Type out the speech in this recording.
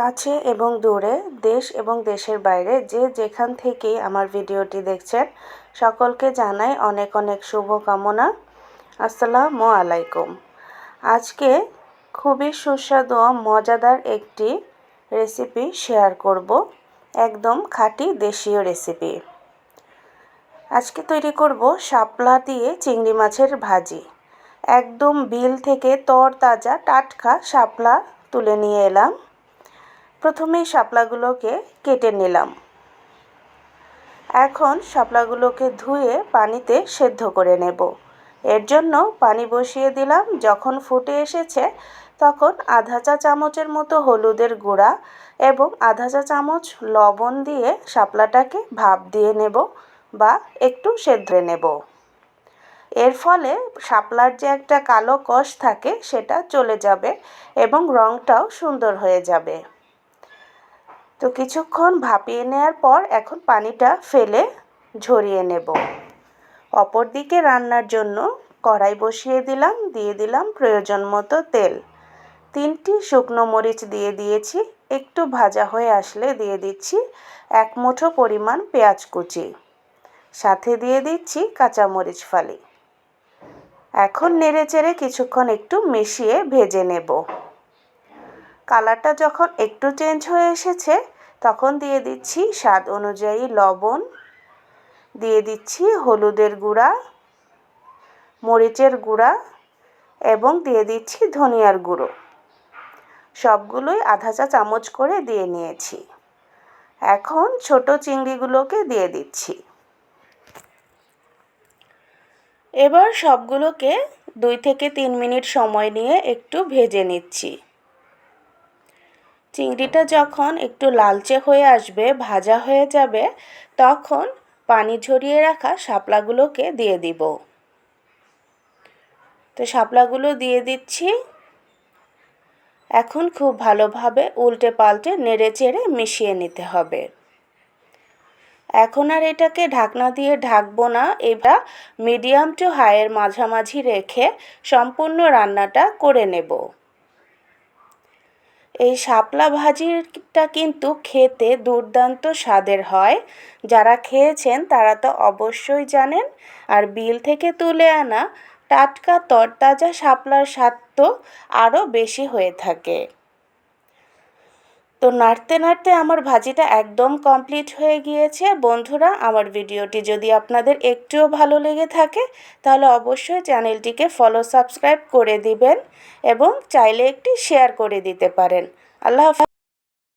কাছে এবং দূরে, দেশ এবং দেশের বাইরে, যে যেখান থেকেই আমার ভিডিওটি দেখছেন, সকলকে জানাই অনেক অনেক শুভকামনা। আসসালামু আলাইকুম। আজকে খুবই সুস্বাদু মজাদার একটি রেসিপি শেয়ার করব, একদম খাঁটি দেশীয় রেসিপি। আজকে তৈরি করব শাপলা দিয়ে চিংড়ি মাছের ভাজি। একদম বিল থেকে তর তাজা টাটকা শাপলা তুলে নিয়ে এলাম। প্রথমে শাপলাগুলোকে কেটে নিলাম। এখন শাপলাগুলোকে ধুয়ে পানিতে সেদ্ধ করে নেব। এর জন্য পানি বসিয়ে দিলাম। যখন ফুটে এসেছে, তখন আধা চা চামচের মতো হলুদের গুঁড়া এবং আধা চা চামচ লবণ দিয়ে শাপলাটাকে ভাপ দিয়ে নেব বা একটু সেদ্ধ নেব। এর ফলে শাপলার যে একটা কালো কষ থাকে, সেটা চলে যাবে এবং রঙটাও সুন্দর হয়ে যাবে। তো কিছুক্ষণ ভাপিয়ে নেওয়ার পর এখন পানিটা ফেলে ঝরিয়ে নেব। অপর দিকে রান্নার জন্য কড়াই বসিয়ে দিলাম, দিয়ে দিলাম প্রয়োজন মতো তেল। তিনটি শুকনো মরিচ দিয়ে দিয়েছি, একটু ভাজা হয়ে আসলে দিয়ে দিচ্ছি এক মুঠো পরিমাণ পেঁয়াজ কুচি। সাথে দিয়ে দিচ্ছি কাঁচামরিচ ফালি। এখন নেড়ে চেড়ে কিছুক্ষণ একটু মিশিয়ে ভেজে নেব। কালারটা যখন একটু চেঞ্জ হয়ে এসেছে, তখন দিয়ে দিচ্ছি স্বাদ অনুযায়ী লবণ, দিয়ে দিচ্ছি হলুদের গুঁড়া, মরিচের গুঁড়া এবং দিয়ে দিচ্ছি ধনিয়ার গুঁড়ো। সবগুলোই আধা চা চামচ করে দিয়ে নিয়েছি। এখন ছোট চিংড়িগুলোকে দিয়ে দিচ্ছি। এবার সবগুলোকে দুই থেকে তিন মিনিট সময় নিয়ে একটু ভেজে নিচ্ছি। চিংড়িটা যখন একটু লালচে হয়ে আসবে, ভাজা হয়ে যাবে, তখন পানি ঝরিয়ে রাখা শাপলাগুলোকে দিয়ে দিব। তো শাপলাগুলো দিয়ে দিচ্ছি। এখন খুব ভালোভাবে উল্টে পাল্টে নেড়ে চেড়ে মিশিয়ে নিতে হবে। এখন আর এটাকে ঢাকনা দিয়ে ঢাকবো না এবার মিডিয়াম টু হাইয়ের মাঝামাঝি রেখে সম্পূর্ণ রান্নাটা করে নেব। এই শাপলা ভাজিটা কিন্তু খেতে দুর্দান্ত স্বাদের হয়। যারা খেয়েছেন তারা তো অবশ্যই জানেন। আর বিল থেকে তুলে আনা টাটকা তরতাজা শাপলার স্বাদ তো আরও বেশি হয়ে থাকে। তো নাড়তে নাড়তে আমার ভাজিটা একদম কমপ্লিট হয়ে গিয়েছে। বন্ধুরা, আমার ভিডিওটি যদি আপনাদের একটুও ভালো লেগে থাকে, তাহলে অবশ্যই চ্যানেলটিকে ফলো সাবস্ক্রাইব করে দিবেন এবং চাইলে একটি শেয়ার করে দিতে পারেন। আল্লাহ